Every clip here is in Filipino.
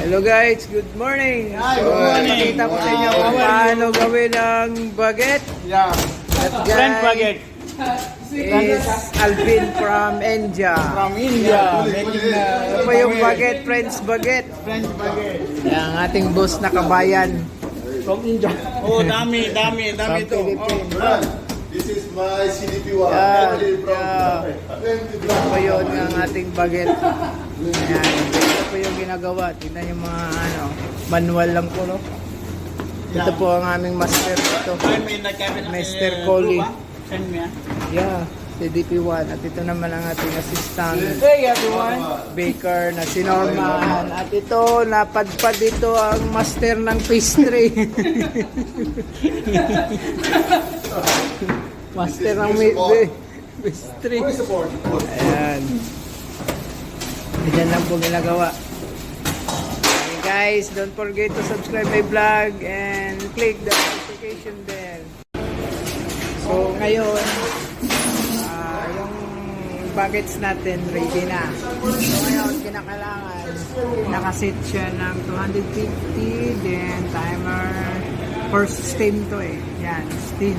Hello guys, good morning. Hi, good morning. Pakita ko sa inyo kung paano gawin ang baget. Yeah. That French guy baguette is Alvin from India. from India. Making Ito uh, po yung baget, French baget. French baguette. Ang ating boss na kabayan. From India. Oh, dami, dami, dami From ito. Philippines. Brad, this is my CDP1. Yeah, Family from yeah. Family Ito po from yun ang ating ito po yung ginagawa. Tingnan yung mga ano, manual lang po, no? Ito po ang aming master ito. Me, ah. Yeah, CDP1. At ito naman ang ating assistant. Hey, everyone. baker na si Norman. At ito, napadpad dito ang master ng pastry. master ng pastry. Ayan. Diyan lang po ginagawa. Guys, don't forget to subscribe my vlog and click the notification bell. So ngayon, ah, yung bagets natin ready na. So ngayon, kinakailangan nakaset siya ng 250 then timer first steam to eh. Yan, steam.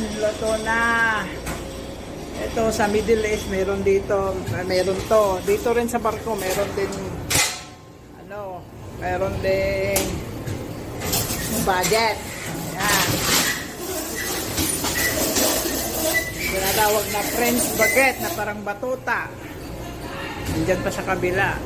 Ayan, luto na. Ito sa Middle East, meron dito, ah, meron to. Dito rin sa barko, meron din, ano, meron din budget. Ayan. Tinatawag na French baguette na parang batuta. Diyan pa sa kabila.